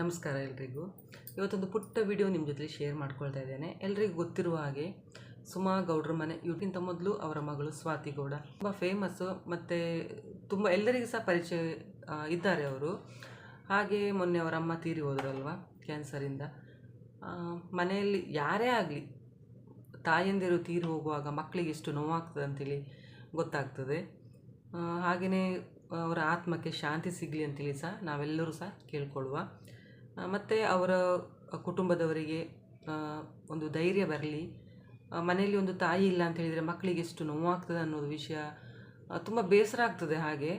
ನಮಸ್ಕಾರ ಎಲ್ರಿಗೂ. ಇವತ್ತೊಂದು ಪುಟ್ಟ ವಿಡಿಯೋ ನಿಮ್ಮ ಜೊತೆ ಶೇರ್ ಮಾಡ್ಕೊಳ್ತಾ ಇದ್ದೇನೆ. ಎಲ್ರಿಗೂ ಗೊತ್ತಿರುವ ಹಾಗೆ ಸುಮಾ ಗೌಡ್ರ ಮನೆ, ಇವ್ರಿಗಿಂತ ಮೊದಲು ಅವರ ಮಗಳು ಸ್ವಾತಿ ಗೌಡ. ತುಂಬ ಫೇಮಸ್ಸು ಮತ್ತು ತುಂಬ ಎಲ್ಲರಿಗೂ ಸಹ ಪರಿಚಯ ಇದ್ದಾರೆ ಅವರು. ಹಾಗೆ ಮೊನ್ನೆ ಅವರ ಅಮ್ಮ ತೀರಿ ಹೋದ್ರಲ್ವ ಕ್ಯಾನ್ಸರಿಂದ ಮನೆಯಲ್ಲಿ ಯಾರೇ ಆಗಲಿ, ತಾಯಂದಿರು ತೀರಿ ಹೋಗುವಾಗ ಮಕ್ಕಳಿಗೆ ಎಷ್ಟು ನೋವಾಗ್ತದೆ ಅಂತೇಳಿ ಗೊತ್ತಾಗ್ತದೆ. ಹಾಗೆಯೇ ಅವರ ಆತ್ಮಕ್ಕೆ ಶಾಂತಿ ಸಿಗಲಿ ಅಂತೇಳಿ ಸಹ ನಾವೆಲ್ಲರೂ ಸಹ ಕೇಳ್ಕೊಳ್ಳುವ ಮತ್ತು ಅವರ ಕುಟುಂಬದವರಿಗೆ ಒಂದು ಧೈರ್ಯ ಬರಲಿ. ಮನೆಯಲ್ಲಿ ಒಂದು ತಾಯಿ ಇಲ್ಲ ಅಂತ ಹೇಳಿದರೆ ಮಕ್ಕಳಿಗೆ ಎಷ್ಟು ನೋವಾಗ್ತದೆ ಅನ್ನೋದು ವಿಷಯ ತುಂಬ ಬೇಸರ ಆಗ್ತದೆ ಹಾಗೆ.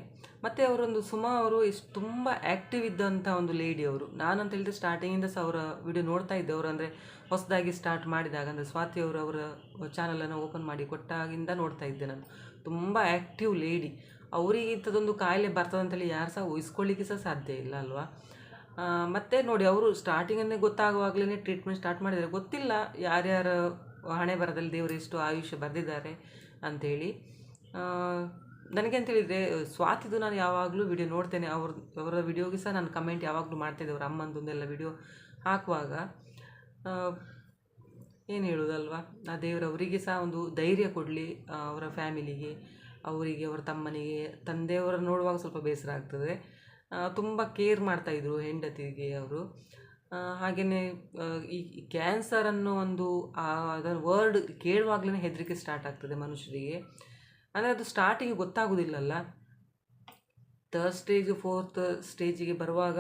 ಮತ್ತು ಅವರೊಂದು ಸುಮಾ ಅವರು ಎಷ್ಟು ತುಂಬ ಆ್ಯಕ್ಟಿವ್ ಇದ್ದಂಥ ಒಂದು ಲೇಡಿ ಅವರು. ನಾನಂತ ಹೇಳಿದ್ರೆ ಸ್ಟಾರ್ಟಿಂಗಿಂದ ಸಹ ಅವರ ವಿಡಿಯೋ ನೋಡ್ತಾ ಇದ್ದೆ ಅವರು ಅಂದರೆ ಹೊಸದಾಗಿ ಸ್ಟಾರ್ಟ್ ಮಾಡಿದಾಗ, ಅಂದರೆ ಸ್ವಾತಿ ಅವರು ಅವರ ಚಾನಲನ್ನು ಓಪನ್ ಮಾಡಿ ಕೊಟ್ಟಾಗಿಂದ ನೋಡ್ತಾ ಇದ್ದೆ ನಾನು. ತುಂಬ ಆ್ಯಕ್ಟಿವ್ ಲೇಡಿ ಅವರಿಗೆ ಇಂಥದ್ದೊಂದು ಕಾಯಿಲೆ ಬರ್ತದಂತೇಳಿ ಯಾರು ಸಹ ಉಹಿಸ್ಕೊಳ್ಳಿಕ್ಕೆ ಸಹ ಸಾಧ್ಯ ಇಲ್ಲ ಅಲ್ವಾ? ಮತ್ತೆ ನೋಡಿ, ಅವರು ಸ್ಟಾರ್ಟಿಂಗನ್ನೇ ಗೊತ್ತಾಗುವಾಗಲೇ ಟ್ರೀಟ್ಮೆಂಟ್ ಸ್ಟಾರ್ಟ್ ಮಾಡಿದ್ದಾರೆ. ಗೊತ್ತಿಲ್ಲ ಯಾರ್ಯಾರ ಹಣೆ ಬರದಲ್ಲಿ ದೇವರು ಎಷ್ಟು ಆಯುಷ್ಯ ಬರೆದಿದ್ದಾರೆ ಅಂಥೇಳಿ. ನನಗೆ ಅಂತ ಸ್ವಾತಿದ್ದು ಸ್ವಾತಿದು ನಾನು ಯಾವಾಗಲೂ ವಿಡಿಯೋ ನೋಡ್ತೇನೆ. ಅವ್ರ, ಅವರ ವಿಡಿಯೋಗೆ ಸಹ ನಾನು ಕಮೆಂಟ್ ಯಾವಾಗಲೂ ಮಾಡ್ತಿದ್ದೆ. ಅವ್ರ ಅಮ್ಮಂದೊಂದೆಲ್ಲ ವಿಡಿಯೋ ಹಾಕುವಾಗ. ಏನು ಹೇಳೋದಲ್ವಾ? ಆ ದೇವರು ಅವರಿಗೆ ಸಹ ಒಂದು ಧೈರ್ಯ ಕೊಡಲಿ ಅವರ ಫ್ಯಾಮಿಲಿಗೆ ಅವರಿಗೆ, ಅವರ ತಮ್ಮನಿಗೆ. ತಂದೆಯವರ ನೋಡುವಾಗ ಸ್ವಲ್ಪ ಬೇಸರ ಆಗ್ತದೆ. ತುಂಬ ಕೇರ್ ಮಾಡ್ತಾಯಿದ್ರು ಹೆಂಡತಿಗೆ ಅವರು. ಹಾಗೆಯೇ ಈ ಕ್ಯಾನ್ಸರ್ ಅನ್ನೋ ಒಂದು ಅದರ ವರ್ಡ್ ಕೇಳುವಾಗಲೇ ಹೆದರಿಕೆ ಸ್ಟಾರ್ಟ್ ಆಗ್ತದೆ ಮನುಷ್ಯರಿಗೆ. ಅಂದರೆ ಅದು ಸ್ಟಾರ್ಟಿಂಗ್ ಗೊತ್ತಾಗೋದಿಲ್ಲಲ್ಲ. ಥರ್ಡ್ ಸ್ಟೇಜ್ ಫೋರ್ತ್ ಸ್ಟೇಜಿಗೆ ಬರುವಾಗ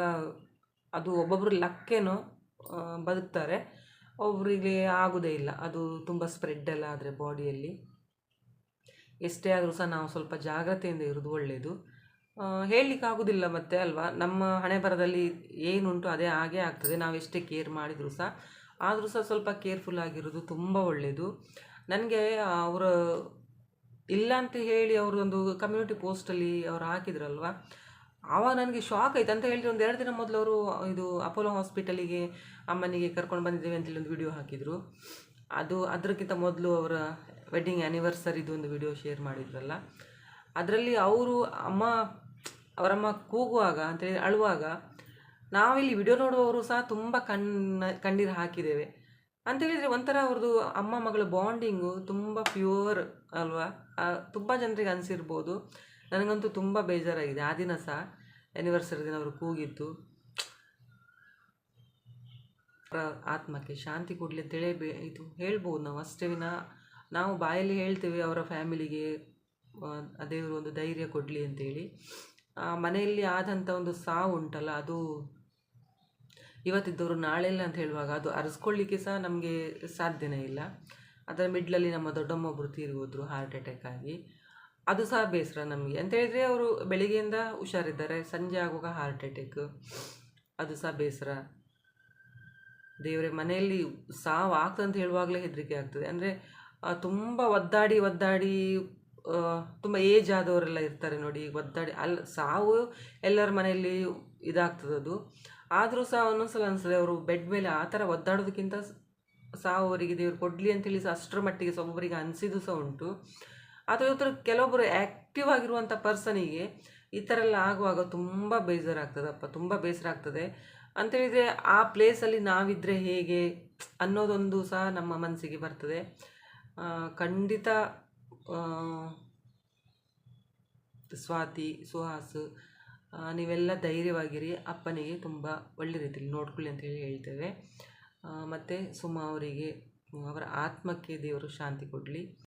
ಅದು ಒಬ್ಬೊಬ್ಬರು ಲಕ್ಕೇನೋ ಬದುಕ್ತಾರೆ. ಒಬ್ಬರಿಗೆ ಆಗೋದೇ ಇಲ್ಲ. ಅದು ತುಂಬ ಸ್ಪ್ರೆಡ್ ಎಲ್ಲ ಆದರೆ ಬಾಡಿಯಲ್ಲಿ ಎಷ್ಟೇ ಆದರೂ ಸಹ ನಾವು ಸ್ವಲ್ಪ ಜಾಗ್ರತೆಯಿಂದ ಇರೋದು ಒಳ್ಳೆಯದು ಹೇಳಲಿಕ್ಕೆ ಆಗೋದಿಲ್ಲ ಮತ್ತೆ ಅಲ್ವಾ? ನಮ್ಮ ಹಣೆ ಬರದಲ್ಲಿ ಏನುಂಟು ಅದೇ ಹಾಗೇ ಆಗ್ತದೆ. ನಾವು ಎಷ್ಟೇ ಕೇರ್ ಮಾಡಿದರೂ ಸಹ ಆದರೂ ಸಹ ಸ್ವಲ್ಪ ಕೇರ್ಫುಲ್ ಆಗಿರೋದು ತುಂಬ ಒಳ್ಳೆಯದು ನನಗೆ ಅವರ ಇಲ್ಲ ಅಂತ ಹೇಳಿ ಅವರೊಂದು ಕಮ್ಯುನಿಟಿ ಪೋಸ್ಟಲ್ಲಿ ಅವ್ರು ಹಾಕಿದ್ರಲ್ವ ಆವಾಗ ನನಗೆ ಶಾಕ್ ಆಯ್ತು. ಅಂತ ಹೇಳಿದ್ರೆ ಒಂದು ಎರಡು ದಿನ ಮೊದಲು ಅವರು ಇದು ಅಪೋಲೋ ಹಾಸ್ಪಿಟಲಿಗೆ ಅಮ್ಮನಿಗೆ ಕರ್ಕೊಂಡು ಬಂದಿದ್ದೇವೆ ಅಂತೇಳಿ ಒಂದು ವಿಡಿಯೋ ಹಾಕಿದರು. ಅದು ಅದಕ್ಕಿಂತ ಮೊದಲು ಅವರ ವೆಡ್ಡಿಂಗ್ ಆ್ಯನಿವರ್ಸರಿದು ಒಂದು ವಿಡಿಯೋ ಶೇರ್ ಮಾಡಿದ್ರಲ್ಲ. ಅದರಲ್ಲಿ ಅವರು ಅಮ್ಮ ಅವರಮ್ಮ ಕೂಗುವಾಗ ಅಂತೇಳಿ ಅಳುವಾಗ, ನಾವಿಲ್ಲಿ ವಿಡಿಯೋ ನೋಡುವವರು ಸಹ ತುಂಬ ಕಣ್ಣ, ಕಣ್ಣೀರು ಹಾಕಿದ್ದೇವೆ. ಅಂತೇಳಿದರೆ ಒಂಥರ ಅವ್ರದ್ದು ಅಮ್ಮ ಮಗಳ ಬಾಂಡಿಂಗು ತುಂಬ ಪ್ಯೂರ್ ಅಲ್ವಾ? ತುಂಬ ಜನರಿಗೆ ಅನಿಸಿರ್ಬೋದು. ನನಗಂತೂ ತುಂಬ ಬೇಜಾರಾಗಿದೆ. ಆ ದಿನ ಸಹ ಆ್ಯನಿವರ್ಸರಿ ದಿನ ಅವರು ಕೂಗಿದ್ದು. ಆತ್ಮಕ್ಕೆ ಶಾಂತಿ ಕೊಡಲಿ ಅಂತೇಳಿ ಬೇ, ಇದು ಹೇಳ್ಬೋದು ನಾವು ಅಷ್ಟೇ ವಿನ. ನಾವು ಬಾಯಲ್ಲಿ ಹೇಳ್ತೇವೆ ಅವರ ಫ್ಯಾಮಿಲಿಗೆ ಅದೇ ಒಂದು ಧೈರ್ಯ ಕೊಡಲಿ ಅಂತೇಳಿ ಮನೆಯಲ್ಲಿ ಆದಂಥ ಒಂದು ಸಾವು ಉಂಟಲ್ಲ ಅದು ಇವತ್ತಿದ್ದವರು ನಾಳೆ ಇಲ್ಲ ಅಂತ ಹೇಳುವಾಗ ಅದು ಅರಿಸ್ಕೊಳ್ಳಿಕ್ಕೆ ಸಹ ನಮಗೆ ಸಾಧ್ಯನೇ ಇಲ್ಲ. ಅದರ ಮಿಡ್ಲಲ್ಲಿ ನಮ್ಮ ದೊಡ್ಡಮ್ಮ ಒಬ್ಬರು ತೀರಿ ಹೋದರು ಹಾರ್ಟ್ ಅಟ್ಯಾಕ್ ಆಗಿ. ಅದು ಸಹ ಬೇಸರ ನಮಗೆ. ಅಂತ ಹೇಳಿದರೆ ಅವರು ಬೆಳಿಗ್ಗೆಯಿಂದ ಹುಷಾರಿದ್ದಾರೆ ಸಂಜೆ ಆಗುವಾಗ ಹಾರ್ಟ್ ಅಟ್ಯಾಕ್ ಅದು ಸಹ ಬೇಸರ. ದೇವರೇ ಮನೆಯಲ್ಲಿ ಸಾವು ಆಗ್ತದಂತ ಹೇಳುವಾಗಲೇ ಹೆದರಿಕೆ ಆಗ್ತದೆ. ಅಂದರೆ ತುಂಬ ಒದ್ದಾಡಿ ಒದ್ದಾಡಿ ಆ, ತುಂಬ ಏಜ್ ಆದವರೆಲ್ಲ ಇರ್ತಾರೆ ನೋಡಿ ಒದ್ದಾಡಿ ಅಲ್ಲಿ ಸಾವು ಎಲ್ಲರ ಮನೆಯಲ್ಲಿ ಇದಾಗ್ತದದು ಆದರೂ ಸಹ ಒಂದೊಂದ್ಸಲ ಅನಿಸ್ತದೆ ಅವರು ಬೆಡ್ ಮೇಲೆ ಆ ಥರ ಒದ್ದಾಡೋದಕ್ಕಿಂತ ಸಾವು ಅವರಿಗೆ ದೇವರು ಕೊಡಲಿ ಅಂತೇಳಿ ಸಹ ಅಷ್ಟರ ಮಟ್ಟಿಗೆ ಸಹ ಒಬ್ಬೊಬ್ಬರಿಗೆ ಅನಿಸಿದ್ದು ಸಹ ಉಂಟು. ಆದರೆ ಇವತ್ತರ ಕೆಲವೊಬ್ಬರು ಆ್ಯಕ್ಟಿವ್ ಆಗಿರುವಂಥ ಪರ್ಸನಿಗೆ ಈ ಥರ ಎಲ್ಲ ಆಗುವಾಗ ತುಂಬ ಬೇಜಾರಾಗ್ತದಪ್ಪ, ತುಂಬ ಬೇಸರ ಆಗ್ತದೆ ಅಂತೇಳಿದರೆ ಆ ಪ್ಲೇಸಲ್ಲಿ ನಾವಿದ್ದರೆ ಹೇಗೆ ಅನ್ನೋದೊಂದು ಸಹ ನಮ್ಮ ಮನಸ್ಸಿಗೆ ಬರ್ತದೆ. ಖಂಡಿತ ಸ್ವಾತಿ, ಸುಹಾಸ್ ನೀವೆಲ್ಲ ಧೈರ್ಯವಾಗಿರಿ. ಅಪ್ಪನಿಗೆ ತುಂಬ ಒಳ್ಳೆ ರೀತಿಯಲ್ಲಿ ನೋಡ್ಕೊಳ್ಳಿ ಅಂತೇಳಿ ಹೇಳ್ತೇವೆ. ಮತ್ತು ಸುಮಾ ಅವರಿಗೆ, ಅವರ ಆತ್ಮಕ್ಕೆ ದೇವರು ಶಾಂತಿ ಕೊಡಲಿ.